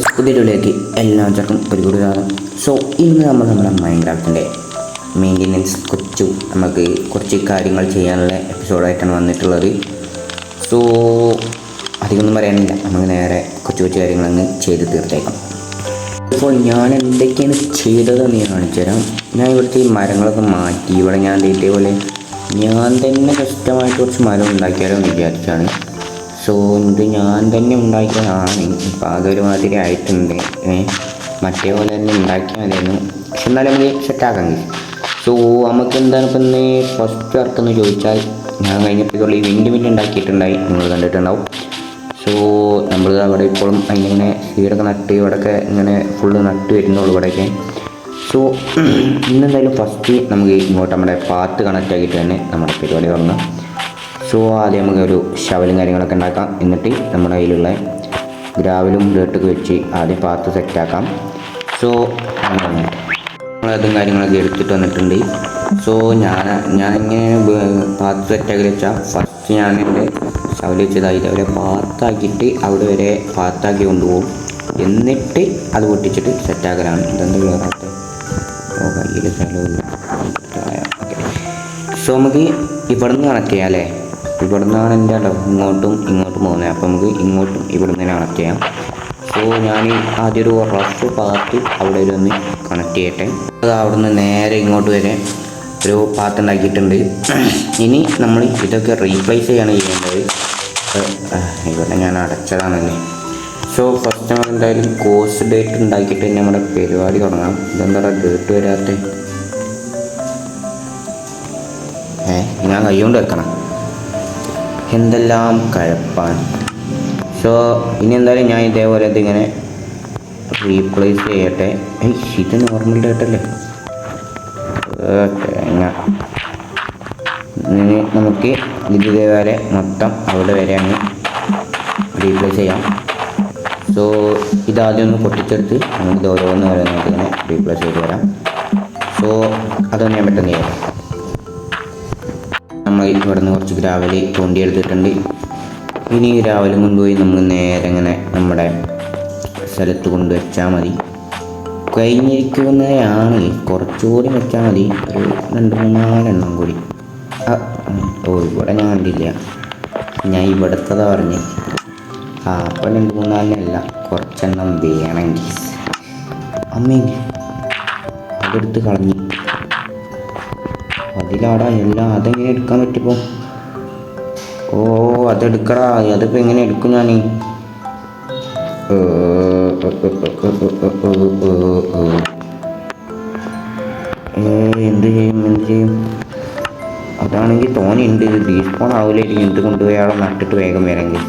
പുതിയ വീഡിയോയിലേക്ക് എല്ലാവർക്കും ഒരു കൂടി കാണാം സോ ഇന്ന് നമ്മൾ നമ്മുടെ മൈൻക്രാഫ്റ്റിന്റെ മെയിന്റെനൻസ് കൊച്ചു നമുക്ക് കുറച്ച് കാര്യങ്ങൾ ചെയ്യാനുള്ള എപ്പിസോഡായിട്ടാണ് വന്നിട്ടുള്ളത്. സോ അധികമൊന്നും പറയാനില്ല. നമുക്ക് നേരെ കൊച്ചു കാര്യങ്ങൾ അങ്ങ് ചെയ്ത് തീർത്തേക്കാം. ഇപ്പോൾ ഞാൻ എന്തൊക്കെയാണ് ചെയ്തതെന്ന് ഞാൻ കാണിച്ചു തരാം. ഞാൻ ഇവിടുത്തെ ഈ മരങ്ങളൊക്കെ മാറ്റി. ഇവിടെ ഞാൻ ഇതേപോലെ ഞാൻ തന്നെ കഷ്ടമായിട്ട് കുറച്ച് മരം ഉണ്ടാക്കിയാലോ എന്ന് വിചാരിച്ചാണ്. സോ ഇത് ഞാൻ തന്നെ ഉണ്ടാക്കിയതാണ്. ഇപ്പം അതൊരുമാതിരി ആയിട്ടുണ്ട്. മറ്റേ പോലെ തന്നെ ഉണ്ടാക്കിയാൽ മതിയായിരുന്നു പക്ഷെ എന്നാലും നമുക്ക് സെറ്റാക്കാൻ കഴിയും സോ നമുക്ക് എന്താണ് ഇപ്പം ഇന്ന് ഫസ്റ്റ് വർക്ക് എന്ന് ചോദിച്ചാൽ ഞാൻ കഴിഞ്ഞപ്പോഴുള്ള ഈ വിൻഡ് മില്ല് ഉണ്ടാക്കിയിട്ടുണ്ടായി. നിങ്ങൾ കണ്ടിട്ടുണ്ടാവും. സോ നമ്മൾ അവിടെ ഇപ്പോഴും അതിനിങ്ങനെ സീഡൊക്കെ നട്ട് ഇവിടെയൊക്കെ ഇങ്ങനെ ഫുള്ള് നട്ട് വരുന്നുള്ളൂ ഇവിടെയൊക്കെ സോ ഇന്നെന്തായാലും ഫസ്റ്റ് നമുക്ക് ഇങ്ങോട്ട് നമ്മുടെ പാത്ത് കണക്റ്റ് ആക്കിയിട്ട് തന്നെ നമ്മുടെ പരിപാടി തുടങ്ങാം. സോ ആദ്യം നമുക്ക് ഒരു ശവലും കാര്യങ്ങളൊക്കെ ഉണ്ടാക്കാം. എന്നിട്ട് നമ്മുടെ കയ്യിലുള്ള ഗ്രാവലും ഡേട്ടൊക്കെ വെച്ച് ആദ്യം പാത്ത് സെറ്റാക്കാം സോ നമ്മളതും കാര്യങ്ങളൊക്കെ എടുത്തിട്ട് വന്നിട്ടുണ്ട്. സോ ഞാൻ ഞാൻ ഇങ്ങനെ പാത്ത് സെറ്റാക്കി വെച്ചാൽ ഫസ്റ്റ് ഞാൻ എന്റെ ശവൽ വെച്ചതായിട്ട് അവരെ പാത്താക്കിയിട്ട് അവിടെ വരെ പാത്താക്കി കൊണ്ടുപോകും. എന്നിട്ട് അത് പൊട്ടിച്ചിട്ട് സെറ്റാക്കലാണ് ഇതെന്ത് കയ്യിൽ സോ നമുക്ക് ഇവിടെ നിന്ന് കണക്ട് ചെയ്യാം അല്ലേ? ഇവിടെ നിന്നാണ് എന്റെ അടവ്. ഇങ്ങോട്ടും ഇങ്ങോട്ടും പോകുന്നത്. അപ്പം നമുക്ക് ഇങ്ങോട്ടും ഇവിടെ നിന്ന് കണക്ട് ചെയ്യാം. സോ ഞാൻ ആദ്യം ഒരു റഫ് പാത്ത് അവിടെ ഒരു ഒന്ന് കണക്ട് ചെയ്യട്ടെ. അത് അവിടെ നിന്ന് നേരെ ഇങ്ങോട്ട് വരെ ഒരു പാത്ത് ഉണ്ടാക്കിയിട്ടുണ്ട്. ഇനി നമ്മൾ ഇതൊക്കെ റീപ്ലേസ് ചെയ്യാണ് ചെയ്യേണ്ടത്. ഇവിടെ ഞാൻ അടച്ചതാണല്ലേ. സോ ഫസ്റ്റ് നമ്മൾ എന്തായാലും കോഴ്സ് ഡേറ്റ് ഉണ്ടാക്കിയിട്ട് നമ്മുടെ പരിപാടി തുടങ്ങാം. ഇതെന്താ ഡേറ്റ് വരാത്ത? ഏ ഞാൻ കൈ കൊണ്ട് വെക്കണം. എന്തെല്ലാം കഴപ്പാൻ സോ ഇനി എന്തായാലും ഞാൻ ഇതേപോലെ ഇതിങ്ങനെ റീപ്ലേസ് ചെയ്യട്ടെ. ഇത് നോർമൽ ഡേറ്റല്ലേ ഇനി നമുക്ക് ഇത് ഇതേപോലെ മൊത്തം അവിടെ വരെ അങ്ങ് റീപ്ലേസ് ചെയ്യാം. സോ ഇതാദ്യം ഒന്ന് പൊട്ടിച്ചെടുത്ത് നമുക്ക് ഇത് ഓരോന്ന് ഓരോന്നായിട്ട് ഇങ്ങനെ റീപ്ലേസ് ചെയ്ത് വരാം സോ അതൊന്നും ഞാൻ പെട്ടെന്ന് ചെയ്യാം. നമ്മൾ ഇവിടെ നിന്ന് കുറച്ച് ഗ്രാവൽ തോണ്ടിയെടുത്തിട്ടുണ്ട് ഇനി രാവിലെ കൊണ്ടുപോയി നമ്മൾ നേരെ ഇങ്ങനെ നമ്മുടെ സ്ഥലത്ത് കൊണ്ടുവച്ചാൽ മതി. കഴിഞ്ഞിരിക്കുന്നതാണ് കുറച്ചുകൂടി വെച്ചാൽ മതി. ഒരു രണ്ട് മൂന്നാലെണ്ണം കൂടി. ഓ ഇവിടെ ഞാൻ കണ്ടില്ല. ഞാൻ ഇവിടുത്തതാ പറഞ്ഞ്. ആ അപ്പം രണ്ട് മൂന്നാലിനല്ല കുറച്ചെണ്ണം വേണമെങ്കിൽ. അമ്മേ അതെടുത്ത് കളഞ്ഞു. അതിലാടാ എല്ലാം അതെങ്ങനെ എടുക്കാൻ പറ്റിപ്പോ ഓ അതെടുക്കടാ അതിപ്പോ എങ്ങനെ എടുക്കും ഞാൻ എന്ത് ചെയ്യും എന്ത് ചെയ്യും അതാണെങ്കിൽ തോന്നിയുണ്ട് ഡീസ്പോൺ ആവില്ലായിരിക്കും എന്ത് കൊണ്ടുപോയി അവിടെ നട്ടിട്ട് വേഗം വരെങ്കിൽ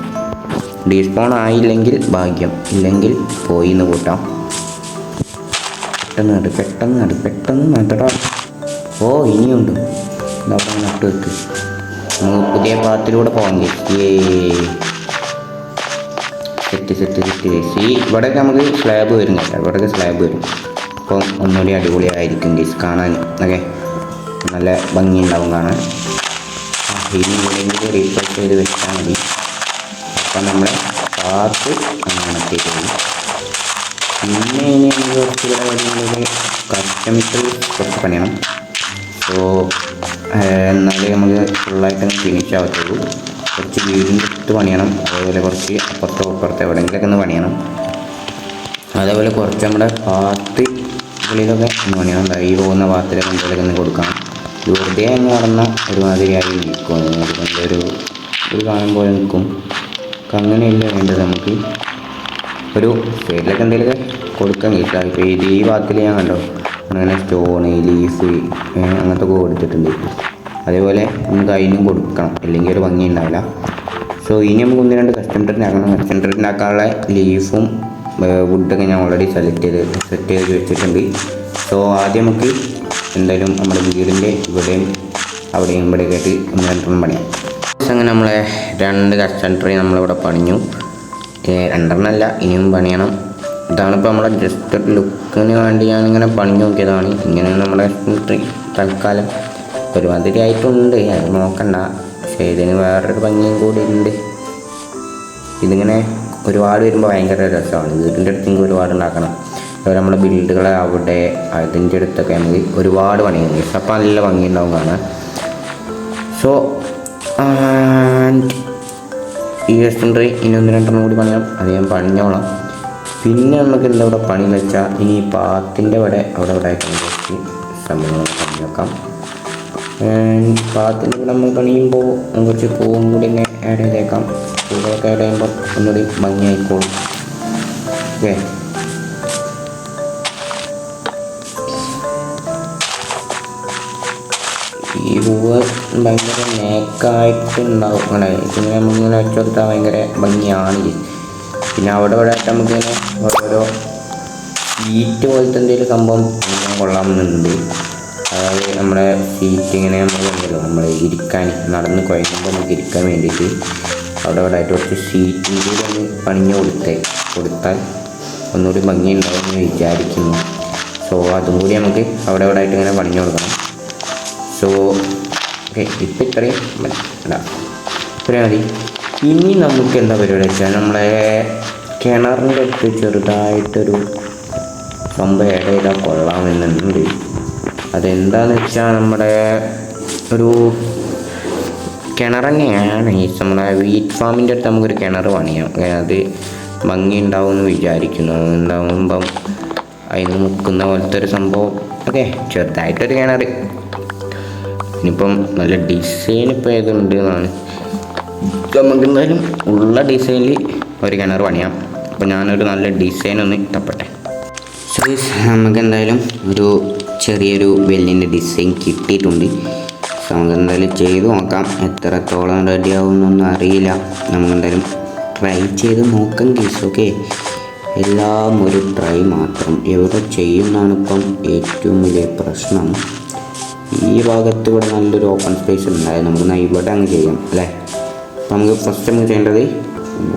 ഡീസ്പോൺ ആയില്ലെങ്കിൽ ഭാഗ്യം ഇല്ലെങ്കിൽ പോയി എന്ന് കൂട്ടാം പെട്ടെന്ന് നട പെട്ടെന്ന് നട പെട്ടെന്ന് നടടാ ഓ ഇനിയുണ്ട്. നോക്കാം നട്ട് വെക്ക് നമുക്ക് പുതിയ പാത്തിലൂടെ പോകാൻ ഏ സെറ്റ് സെറ്റ് സെറ്റ് ഈ ഇവിടെയൊക്കെ നമുക്ക് സ്ലാബ് വരുന്നില്ല ഇവിടെയൊക്കെ സ്ലാബ് വരും. അപ്പം ഒന്നുകൂടി അടിപൊളിയായിരിക്കും ഗേസ് കാണാൻ. ഓക്കെ. നല്ല ഭംഗിയുണ്ടാവും കാണാൻ. ഇനി ഇവിടെയെങ്കിലും റീപ്ലേസ് ചെയ്ത് വെച്ചാൽ മതി. അപ്പം നമ്മുടെ പാത്ത് അങ്ങനത്തെ പിന്നെ ഇനി കുറച്ച് ഇവിടെ കുറച്ച് പണിയണം. സോ എന്നാലേ നമുക്ക് ഫുള്ളായിട്ട് ഫിനിഷ് ആവത്തുള്ളൂ കുറച്ച് വീടിന്റെ അടുത്ത് പണിയണം. അതേപോലെ കുറച്ച് അപ്പുറത്തോ അപ്പുറത്തോ എവിടെയെങ്കിലൊക്കെ ഒന്ന് പണിയണം. അതേപോലെ കുറച്ച് നമ്മുടെ പാത്ത് ഉള്ളിലൊക്കെ ഒന്ന് പണിയണം. ഈ പോകുന്ന പാത്തിലൊക്കെ എന്തെങ്കിലുമൊക്കെ ഒന്ന് കൊടുക്കണം വെറുതെ അങ്ങ് നടന്ന ഒരുമാതിരിയായി നിൽക്കും അതുകൊണ്ട് ഒരു ഒരു കാണുമ്പോൾ നിൽക്കും. അപ്പം അങ്ങനെയല്ല വേണ്ടത് നമുക്ക്? ഒരു സൈഡിലൊക്കെ എന്തെങ്കിലുമൊക്കെ കൊടുക്കാൻ കിട്ടുക ഇപ്പോൾ ഇത് ഈ ഭാഗത്തിൽ ഞാൻ കണ്ടോ? അങ്ങനെ സ്റ്റോണ് ലീഫ് അങ്ങനത്തെ ഒക്കെ കൊടുത്തിട്ടുണ്ട്. അതേപോലെ നമുക്ക് അതിനും കൊടുക്കണം. അല്ലെങ്കിൽ ഒരു ഭംഗി ഉണ്ടാവില്ല. സോ ഇനി നമുക്ക് ഒന്ന് രണ്ട് കസ്റ്റം കസ്റ്റമറിനാക്കാനുള്ള ലീഫും വുഡൊക്കെ ഞാൻ ഓൾറെഡി സെലക്ട് ചെയ്ത് സെറ്റ് ചെയ്ത് വെച്ചിട്ടുണ്ട്. സോ ആദ്യം നമുക്ക് എന്തായാലും നമ്മുടെ വീടിന്റെ ഇവിടെയും അവിടെയും ഇവിടെയൊക്കെ ആയിട്ട് ഒന്ന് രണ്ടെണ്ണം പണിയാം. അങ്ങനെ നമ്മളെ രണ്ട് കസ്റ്റം ട്രെയിൻ നമ്മളിവിടെ പണിഞ്ഞു. രണ്ടെണ്ണമല്ല ഇനിയും പണിയണം. ഇതാണ് ഇപ്പോൾ നമ്മുടെ ജസ്റ്റ് ലുക്കിന് വേണ്ടി ഞാനിങ്ങനെ പണി നോക്കിയതാണ്. ഇങ്ങനെ നമ്മുടെ തൽക്കാലം ഒരുമാതിരി ആയിട്ടുണ്ട്. അത് നോക്കണ്ട. പക്ഷേ ഇതിന് വേറൊരു ഭംഗിയും കൂടി ഉണ്ട്. ഇതിങ്ങനെ ഒരുപാട് വരുമ്പോൾ ഭയങ്കര രസമാണ് വീടിന്റെ അടുത്തെങ്കിൽ ഒരുപാട് ഉണ്ടാക്കണം. അതുപോലെ നമ്മുടെ ബിൽഡുകൾ അവിടെ അതിന്റെ അടുത്തൊക്കെ നമുക്ക് ഒരുപാട് പണിയുണ്ട്. അപ്പോൾ നല്ല ഭംഗി ഉണ്ടാവും കാണാൻ സോ ഈ റെസ്റ്റോറന്റ് ഇനി ഒന്ന് രണ്ടെണ്ണം കൂടി പണിയാം അത് ഞാൻ പണിഞ്ഞോളാം പിന്നെ നമുക്ക് എന്താ ഇവിടെ പണി എന്ന് വെച്ചാൽ ഈ പാത്തിന്റെ അവിടെ അവിടെ ഇവിടെ കുറച്ച് സംഭവങ്ങൾ പണി വെക്കാം പാത്തിന്റെ ഇവിടെ നമ്മൾ പണിയുമ്പോൾ കുറച്ച് പൂവും കൂടി ഇങ്ങനെ ആഡ് ചെയ്തേക്കാം. പൂവൊക്കെ ആഡ് ചെയ്യുമ്പോൾ ഒന്നുകൂടി ഭംഗിയായിക്കോളും. ഓക്കെ? ഈ പൂവ് ഭയങ്കര നേക്കായിട്ടുണ്ടാവും അങ്ങനെ ഇതിങ്ങനെ വെച്ചു വെച്ചുകൊടുത്താൽ ഭയങ്കര ഭംഗിയാണ്. ഇത് പിന്നെ അവിടെ ഇവിടെ ആയിട്ട് നമുക്കിങ്ങനെ ഓരോരോ സീറ്റ് പോലത്തെ എന്തെങ്കിലും സംഭവം കൊള്ളാമെന്നുണ്ട് അതായത് നമ്മുടെ സീറ്റ് ഇങ്ങനെ നമ്മൾ പറഞ്ഞല്ലോ നമ്മൾ ഇരിക്കാൻ നടന്ന് കുഴക്കുമ്പോൾ നമുക്ക് ഇരിക്കാൻ വേണ്ടിയിട്ട് അവിടെ ഇവിടെ ആയിട്ട് കുറച്ച് സീറ്റിന്റെ ഒന്ന് പണിഞ്ഞ് കൊടുത്തേ കൊടുത്താൽ ഒന്നുകൂടി ഭംഗി ഉണ്ടാവുമെന്ന് വിചാരിക്കുന്നു. സോ അതും കൂടി നമുക്ക് അവിടെ ഇവിടെ ആയിട്ട് ഇങ്ങനെ പണിഞ്ഞു കൊടുക്കണം. സോ ഓക്കെ ഇപ്പം ഇത്രയും. ഇത്രയും മതി. ഇനി നമുക്ക് എന്താ പരിപാടി വെച്ചാൽ നമ്മളെ കിണറിന്റെ അടുത്ത് ചെറുതായിട്ടൊരു സംഭവം ആഡ് ചെയ്താൽ കൊള്ളാമെന്നുണ്ട്. അതെന്താന്ന് വെച്ചാൽ നമ്മുടെ ഒരു കിണർ തന്നെയാണ്. ഈ നമ്മുടെ വീറ്റ് ഫാമിന്റെ അടുത്ത് നമുക്കൊരു കിണർ പണിയാം. അത് ഭംഗി ഉണ്ടാവും എന്ന് വിചാരിക്കുന്നു. ഉണ്ടാവുമ്പം അതിന് മുക്കുന്ന പോലത്തെ ഒരു സംഭവം. ഓക്കെ ചെറുതായിട്ടൊരു കിണർ. ഇനിയിപ്പം നല്ല ഡിസൈൻ ഇപ്പോൾ ഏതുണ്ട് എന്നാണ്. നമുക്ക് എന്തായാലും ഉള്ള ഡിസൈനിൽ ഒരു കിണർ പണിയാം. അപ്പോൾ ഞാനൊരു നല്ല ഡിസൈൻ ഒന്ന് തപ്പട്ടെ സോ നമുക്ക് എന്തായാലും ഒരു ചെറിയൊരു വെല്ലിന്റെ ഡിസൈൻ കിട്ടിയിട്ടുണ്ട്. സോ നമുക്ക് എന്തായാലും ചെയ്ത് നോക്കാം. എത്രത്തോളം റെഡി ആവുമെന്നൊന്നും അറിയില്ല. നമുക്ക് എന്തായാലും ട്രൈ ചെയ്ത് നോക്കാം കേസ് ഓക്കെ എല്ലാം ഒരു ട്രൈ മാത്രം. എവിടെ ചെയ്യുന്നതാണ് ഇപ്പം ഏറ്റവും വലിയ പ്രശ്നം? ഈ ഭാഗത്ത് ഇവിടെ നല്ലൊരു ഓപ്പൺ സ്പേസ് ഉണ്ടായത് നമുക്ക് ഇവിടെ അങ്ങ് ചെയ്യാം അല്ലേ? നമുക്ക് ഫസ്റ്റ് നമുക്ക് ചെയ്യേണ്ടത്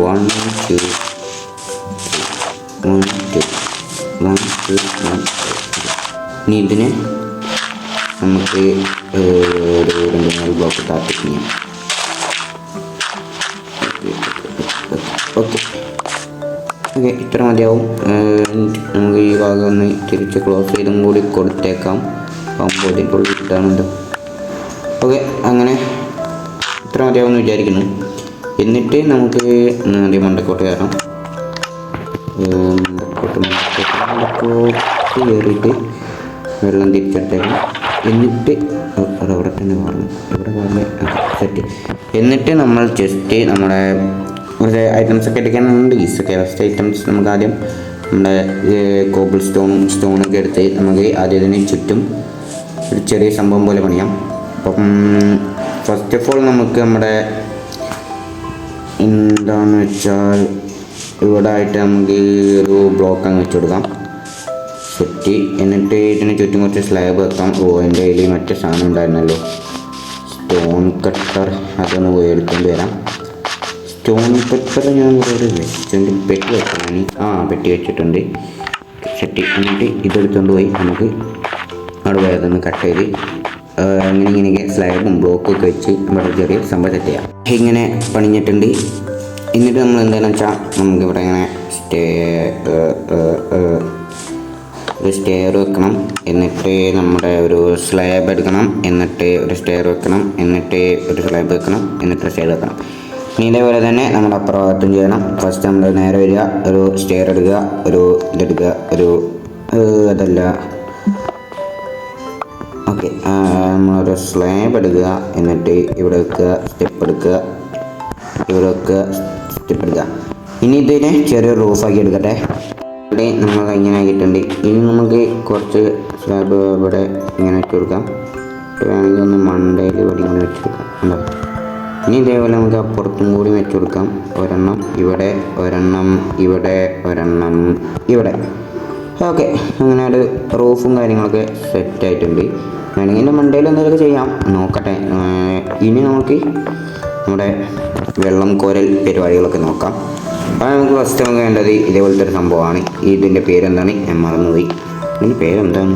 one two one two one two one ഇനി ഇതിന് നമുക്ക് ഒരു രണ്ട് മൂന്ന് ബ്ലോക്ക് ടാപ്പ് ചെയ്യാം. ഓക്കെ ഓക്കെ ഇത്ര മതിയാവും. നമുക്ക് ഈ ഭാഗം ഒന്ന് തിരിച്ച് ക്ലോസ് ചെയ്തും കൂടി കൊടുത്തേക്കാം. കമ്പോതിന്റെ ഉള്ളിൽ ഇട്ടാണല്ലോ ഓക്കെ അങ്ങനെ ഇത്ര മതിയാവും എന്ന് വിചാരിക്കുന്നു. എന്നിട്ട് നമുക്ക് ആദ്യം മണ്ടക്കോട്ട് കയറാം. മണ്ടക്കോട്ട് മണ്ടക്കോട്ട് മണ്ടക്കോട്ട് കയറിയിട്ട് വെള്ളം തിരിച്ചിട്ടേക്കാം എന്നിട്ട് അത് അവിടെ തന്നെ പറഞ്ഞു ഇവിടെ പറഞ്ഞ് സെറ്റ് എന്നിട്ട് നമ്മൾ ജസ്റ്റ് നമ്മുടെ കുറച്ച് ഐറ്റംസ് ഒക്കെ എടുക്കാനുണ്ട്. ഈസൊക്കെ ഫസ്റ്റ് ഐറ്റംസ് നമുക്ക് ആദ്യം നമ്മുടെ കോബിൾ സ്റ്റോണും സ്റ്റോണൊക്കെ എടുത്ത് നമുക്ക് ആദ്യം ഇതിന് ചുറ്റും ഒരു ചെറിയ സംഭവം പോലെ പണിയാം. അപ്പം ഫസ്റ്റ് ഓഫ് ഓൾ നമുക്ക് നമ്മുടെ എന്താണെന്ന് വെച്ചാൽ ഇവിടെ ആയിട്ട് നമുക്ക് ഒരു ബ്ലോക്ക് അങ്ങ് വെച്ചുകൊടുക്കാം കൊടുക്കാം. സെറ്റ് എന്നിട്ട് ഇതിന് ചുറ്റും കുറച്ച് സ്ലാബ് വെക്കാം. ഓ എന്റെ കയ്യിൽ മറ്റേ സാധനം ഉണ്ടായിരുന്നല്ലോ. സ്റ്റോൺ കട്ടർ അതൊന്ന് പോയി എടുത്തുകൊണ്ട് വരാം. സ്റ്റോൺ കട്ടർ ഞാൻ ഇവിടെ വെച്ചിട്ടുണ്ട്. പെട്ടി വെക്കണം ആ പെട്ടി വെച്ചിട്ടുണ്ട്. ചട്ടി എന്നിട്ട് ഇതെടുത്തുകൊണ്ട് പോയി നമുക്ക് അവിടെ അതൊന്ന് കട്ട് ചെയ്ത് അങ്ങനെ ഇങ്ങനെയൊക്കെ സ്ലാബും ബ്ലോക്കും ഒക്കെ വെച്ച് നമ്മുടെ ചെറിയ സംഭവം സെറ്റ് ചെയ്യാം. ഇങ്ങനെ പണിഞ്ഞിട്ടുണ്ട്. എന്നിട്ട് നമ്മൾ എന്താണെന്ന് വെച്ചാൽ നമുക്ക് ഇവിടെ ഇങ്ങനെ സ്റ്റേ ഒരു സ്റ്റെയർ വെക്കണം. എന്നിട്ട് നമ്മുടെ ഒരു സ്ലാബ് എടുക്കണം. എന്നിട്ട് ഒരു സ്റ്റെയർ വെക്കണം. എന്നിട്ട് ഒരു സ്ലാബ് വെക്കണം. എന്നിട്ട് സ്റ്റെയർ വെക്കണം. ഇനി ഇതേപോലെ തന്നെ നമ്മുടെ അപ്പുറം ഭാഗത്തും ചെയ്യണം. ഫസ്റ്റ് നമ്മൾ നേരെ വരിക ഒരു സ്റ്റെയർ എടുക്കുക ഒരു ഇതെടുക്കുക ഒരു അതല്ല. ഓക്കെ നമ്മളൊരു സ്ലാബ് എടുക്കുക എന്നിട്ട് ഇവിടെ വെക്കുക സ്റ്റെപ്പ് എടുക്കുക ഇവിടെ വെക്കുക സ്റ്റെപ്പ് എടുക്കുക. ഇനി ഇതിനെ ചെറിയൊരു റൂഫാക്കി എടുക്കട്ടെ. ഇവിടെ നമ്മൾ ഇങ്ങനെ ആക്കിയിട്ടുണ്ട്. ഇനി നമുക്ക് കുറച്ച് സ്ലാബ് ഇവിടെ ഇങ്ങനെ വെച്ച് കൊടുക്കാം. വേണമെങ്കിൽ ഒന്ന് മണ്ടയിൽ ഇവിടെ ഇങ്ങനെ വെച്ച് കൊടുക്കാം. ഇനി ഇതേപോലെ നമുക്ക് അപ്പുറത്തും കൂടി വെച്ച് കൊടുക്കാം. ഒരെണ്ണം ഇവിടെ ഒരെണ്ണം ഇവിടെ ഒരെണ്ണം ഇവിടെ. ഓക്കെ. അങ്ങനെ ഒരു റൂഫും കാര്യങ്ങളൊക്കെ സെറ്റ് ആയിട്ടുണ്ട് വേണമെങ്കിൽ എന്റെ മണ്ടയിൽ എന്തെങ്കിലുമൊക്കെ ചെയ്യാം. നോക്കട്ടെ. ഇനി നമുക്ക് നമ്മുടെ വെള്ളം കോരൽ പരിപാടികളൊക്കെ നോക്കാം. അപ്പോൾ നമുക്ക് ഫസ്റ്റ് നമുക്ക് വേണ്ടത് ഇതേപോലത്തെ ഒരു സംഭവമാണ്. ഇതിന്റെ പേരെന്താണ്? ഞാൻ മറന്നുപോയി. ഇതിന്റെ പേരെന്താണ്?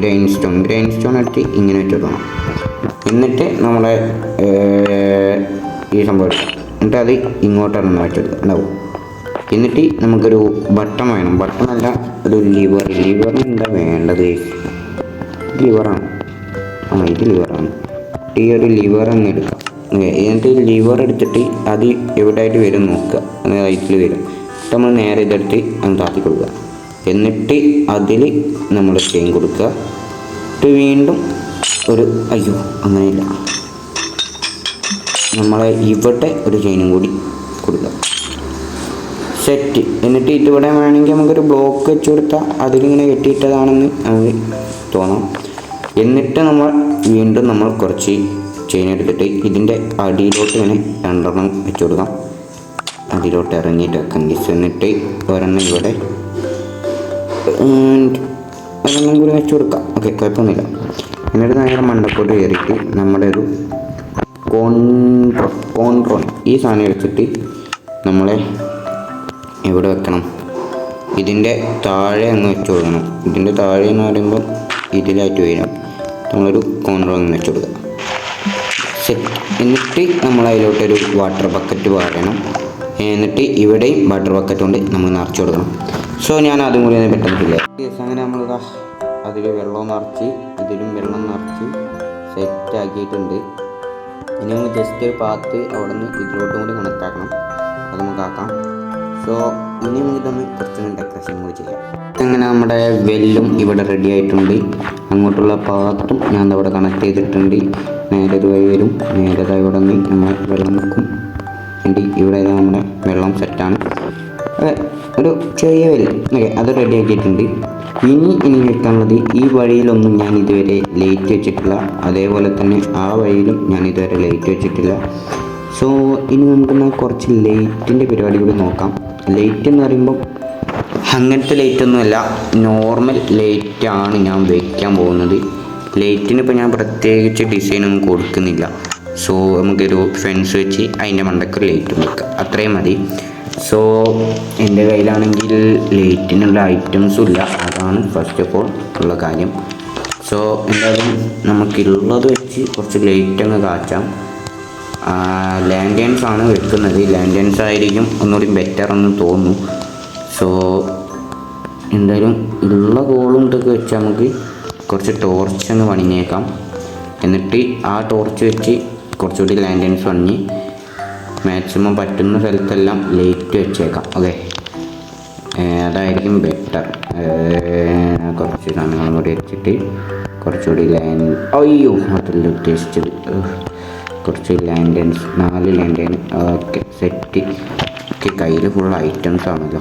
ഗ്രൈൻ സ്റ്റോൺ ഗ്രൈൻ സ്റ്റോൺ എടുത്ത് ഇങ്ങനെ വെച്ചിടണം എന്നിട്ട് നമ്മുടെ ഈ സംഭവം. എന്നിട്ട് അത് ഇങ്ങോട്ടാണ് വെച്ചെടുക്കുക ഉണ്ടാവും. എന്നിട്ട് നമുക്കൊരു ബട്ടൺ വേണം. ബട്ടൺ അല്ല ഒരു ലിവർ ലിവറിന് എന്താ വേണ്ടത്? ലിവറാണ് ആ ഇത് ലിവറാണ് ഈ ഒരു ലിവർ അങ്ങ് എടുക്കാം. എന്നിട്ട് ലിവർ എടുത്തിട്ട് അത് എവിടെയായിട്ട് വരും നോക്കുക. റൈറ്റിൽ വരും. നമ്മൾ നേരെ ഇതെടുത്ത് അങ്ങ് താത്തി കൊടുക്കുക. എന്നിട്ട് അതിൽ നമ്മൾ ചെയിൻ കൊടുക്കുക. എന്നിട്ട് വീണ്ടും ഒരു അയ്യോ അങ്ങനെയില്ല. നമ്മളെ ഇവിടെ ഒരു ചെയിനും കൂടി കൊടുക്കുക. സെറ്റ് എന്നിട്ട് ഇതിവിടെ വേണമെങ്കിൽ നമുക്കൊരു ബ്ലോക്ക് വെച്ച് കൊടുത്താൽ അതിലിങ്ങനെ കെട്ടിയിട്ടതാണെന്ന് നമുക്ക് തോന്നാം. എന്നിട്ട് നമ്മൾ വീണ്ടും നമ്മൾ കുറച്ച് ചെയിൻ എടുത്തിട്ട് ഇതിന്റെ അടിയിലോട്ട് ഇങ്ങനെ രണ്ടെണ്ണം വെച്ച് കൊടുക്കാം. അതിലോട്ട് ഇറങ്ങിയിട്ട് വെക്കാം ഗീസ് എന്നിട്ട് ഒരെണ്ണം ഇവിടെ ഒരെണ്ണം കൂടി വെച്ച് കൊടുക്കാം. ഓക്കെ കുഴപ്പമൊന്നുമില്ല. എന്നിട്ട് നേരെ മണ്ടക്കോട്ട് കയറിയിട്ട് നമ്മുടെ ഒരു കോൺട്രോ കോൺട്രോൺ ഈ സാധനം എടുത്തിട്ട് നമ്മളെ എവിടെ വെക്കണം. ഇതിന്റെ താഴെ അങ്ങ് വെച്ച് കൊടുക്കണം. ഇതിന്റെ താഴെ എന്ന് പറയുമ്പോൾ ഇതിലായിട്ട് വരും. നമ്മളൊരു കോർണർ അങ്ങ് വെച്ച് കൊടുക്കുക. സെറ്റ് എന്നിട്ട് നമ്മൾ അതിലോട്ടൊരു വാട്ടർ ബക്കറ്റ് പാടണം. എന്നിട്ട് ഇവിടെയും വാട്ടർ ബക്കറ്റ് കൊണ്ട് നമ്മൾ നിറച്ച് കൊടുക്കണം. സോ ഞാൻ അതും കൂടി പെട്ടെന്ന് പെട്ടെന്നില്ല അങ്ങനെ നമ്മൾ അതിൽ വെള്ളം നിറച്ച് ഇതിലും വെള്ളം നിറച്ച് സെറ്റ് ആക്കിയിട്ടുണ്ട്. ഇനി നമ്മൾ ജസ്റ്റ് ഒരു പാത്ത് അവിടെ നിന്ന് ഇതിലോട്ടും കൂടി കണക്റ്റാക്കണം അത് നമുക്ക് ആക്കാം. സോ ഇനി നമുക്ക് ഇതൊന്ന് കുറച്ചുകൂടി ഡെക്കറേഷൻ കൂടി ചെയ്യാം. അങ്ങനെ നമ്മുടെ വെല്ലും ഇവിടെ റെഡി ആയിട്ടുണ്ട്. അങ്ങോട്ടുള്ള പാത്തും ഞാൻ അവിടെ കണക്ട് ചെയ്തിട്ടുണ്ട്. നേരെ ഇതുവഴി വഴി വരും. നേരെ ഇവിടെ നിന്ന് നമ്മൾ വെള്ളം വെക്കും. എന്നിട്ട് ഇവിടെ നമ്മുടെ വെള്ളം സെറ്റാണ് ഒരു ചെറിയ വെല്ല്. ഓക്കെ അത് റെഡി ആക്കിയിട്ടുണ്ട്. ഇനി ഇനി വെക്കാനുള്ളത് ഈ വഴിയിലൊന്നും ഞാൻ ഇതുവരെ ലൈറ്റ് വെച്ചിട്ടില്ല. അതേപോലെ തന്നെ ആ വഴിയിലും ഞാൻ ഇതുവരെ ലൈറ്റ് വെച്ചിട്ടില്ല. സോ ഇനി നമുക്കെന്നാൽ കുറച്ച് ലൈറ്റിന്റെ പരിപാടി കൂടി നോക്കാം. ലൈറ്റ് എന്ന് പറയുമ്പോൾ അങ്ങനത്തെ ലൈറ്റ് ഒന്നുമല്ല നോർമൽ ലൈറ്റാണ് ഞാൻ വയ്ക്കാൻ പോകുന്നത്. ലൈറ്റിന് ഇപ്പോൾ ഞാൻ പ്രത്യേകിച്ച് ഡിസൈനൊന്നും കൊടുക്കുന്നില്ല. സോ നമുക്കൊരു ഫെൻസ് വെച്ച് അതിന്റെ മണ്ടക്ക് ലൈറ്റും വെക്കുക അത്രയും മതി. സോ എന്റെ കയ്യിലാണെങ്കിൽ ലൈറ്റിനുള്ള ഐറ്റംസും ഇല്ല. അതാണ് ഫസ്റ്റ് ഓഫ് ഓൾ ഉള്ള കാര്യം. സോ എന്തായാലും നമുക്കുള്ളത് വെച്ച് കുറച്ച് ലൈറ്റ് അങ്ങ് കാച്ചാം. ലാൻഡേൺസ് ആണ് വെക്കുന്നത് ലാൻഡേൺസ് ആയിരിക്കും ഒന്നുകൂടി ബെറ്റർ എന്ന് തോന്നുന്നു. സോ എന്തായാലും ഉള്ള ഗോളും ഇതൊക്കെ വെച്ച് നമുക്ക് കുറച്ച് ടോർച്ച് ഒന്ന് പണിഞ്ഞേക്കാം. എന്നിട്ട് ആ ടോർച്ച് വെച്ച് കുറച്ചുകൂടി ലാൻഡേൺസ് പണിഞ്ഞ് മാക്സിമം പറ്റുന്ന സ്ഥലത്തെല്ലാം ലൈറ്റ് വെച്ചേക്കാം. ഓക്കെ അതായിരിക്കും ബെറ്റർ കുറച്ച് സാധനങ്ങളും കൂടി വെച്ചിട്ട് കുറച്ചുകൂടി ലൈൻ അയ്യോ അതല്ല ഉദ്ദേശിച്ചത്. കുറച്ച് ലാൻഡൻസ് നാല് ലാൻഡൻ ഓക്കെ സെറ്റ് ഒക്കെ കയ്യിൽ ഫുൾ ഐറ്റംസ് ആണല്ലോ.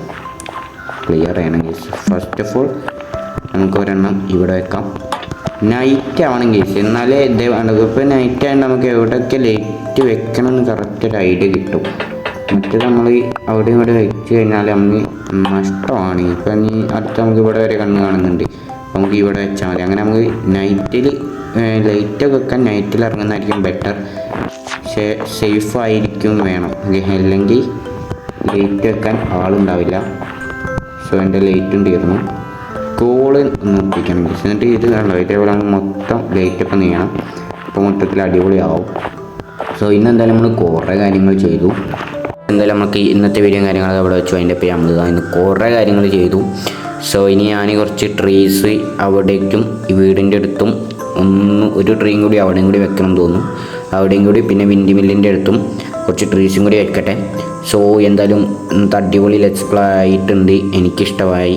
ക്ലിയർ ആണെങ്കിൽ ഫസ്റ്റ് ഓഫ് ഓൾ നമുക്ക് ഒരെണ്ണം ഇവിടെ വെക്കാം. നൈറ്റ് ആവണമെങ്കിൽ എന്നാലേ ഇതേ വേണ്ടത്. ഇപ്പോൾ നൈറ്റ് ആയതുകൊണ്ട് നമുക്ക് എവിടെയൊക്കെ ലൈറ്റ് വെക്കണം എന്ന് കറക്റ്റ് ഒരു ഐഡിയ കിട്ടും. മറ്റേ നമ്മൾ അവിടെ ഇവിടെ വെച്ച് കഴിഞ്ഞാൽ നമുക്ക് നഷ്ടമാണ്. ഇപ്പം നീ അടുത്ത് നമുക്ക് ഇവിടെ വരെ കണ്ണ് കാണുന്നുണ്ട്. നമുക്ക് ഇവിടെ വെച്ചാൽ മതി. അങ്ങനെ നമുക്ക് നൈറ്റിൽ ലൈറ്റൊക്കെ വെക്കാൻ നൈറ്റിൽ ഇറങ്ങുന്നതായിരിക്കും ബെറ്റർ പക്ഷേ സേഫ് ആയിരിക്കും വേണം. അല്ലെങ്കിൽ ലൈറ്റ് വെക്കാൻ ആളുണ്ടാവില്ല. സോ എന്റെ ലൈറ്റും തീർന്നു കോൾ ഒന്ന് ഒപ്പിക്കണം എന്നിട്ട് ഇത് കണ്ടോ? ഇതേപോലെ മൊത്തം ലൈറ്റ് ഒക്കെ നീങ്ങണം. അപ്പോൾ മൊത്തത്തിൽ അടിപൊളിയാവും. സോ ഇന്ന് എന്തായാലും നമ്മൾ കുറേ കാര്യങ്ങൾ ചെയ്തു. എന്തായാലും നമുക്ക് ഇന്നത്തെ വീഡിയോ കാര്യങ്ങളൊക്കെ അവിടെ വെച്ചു. അതിന്റെ പേര് നമ്മൾ ഇന്ന് കുറേ കാര്യങ്ങൾ ചെയ്തു. സോ ഇനി ഞാൻ കുറച്ച് ട്രീസ് അവിടേക്കും ഈ വീടിന്റെ അടുത്തും ഒന്ന് ഒരു ട്രീയും കൂടി അവിടെയും കൂടി വെക്കണം തോന്നുന്നു. അവിടെയും കൂടി പിന്നെ വിൻഡി മില്ലിന്റെ അടുത്തും കുറച്ച് ട്രീസും കൂടി വെക്കട്ടെ. സോ എന്തായാലും ഇന്നത്തെ അടിപൊളി ലെറ്റ്സ് ആയിട്ടുണ്ട്. എനിക്കിഷ്ടമായി.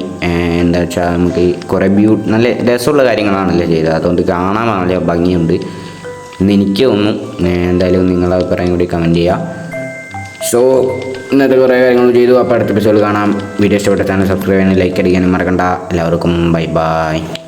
എന്താ വെച്ചാൽ നമുക്ക് കുറേ ബ്യൂ നല്ല രസമുള്ള കാര്യങ്ങളാണല്ലോ ചെയ്തത്. അതുകൊണ്ട് കാണാൻ നല്ല ഭംഗിയുണ്ട്. ഇന്ന് എനിക്ക് തോന്നുന്നു എന്തായാലും നിങ്ങളുടെ അഭിപ്രായം കൂടി കമന്റ് ചെയ്യുക സോ ഇന്നത്തെ കുറേ കാര്യങ്ങൾ ചെയ്തു. അപ്പോൾ അടുത്ത എപ്പിസോഡ് കാണാം. വീഡിയോ ഇഷ്ടപ്പെട്ട ചാനൽ സബ്സ്ക്രൈബ് ചെയ്യാനും ലൈക്ക് അടിക്കാനും മറക്കണ്ട. എല്ലാവർക്കും ബൈ ബൈ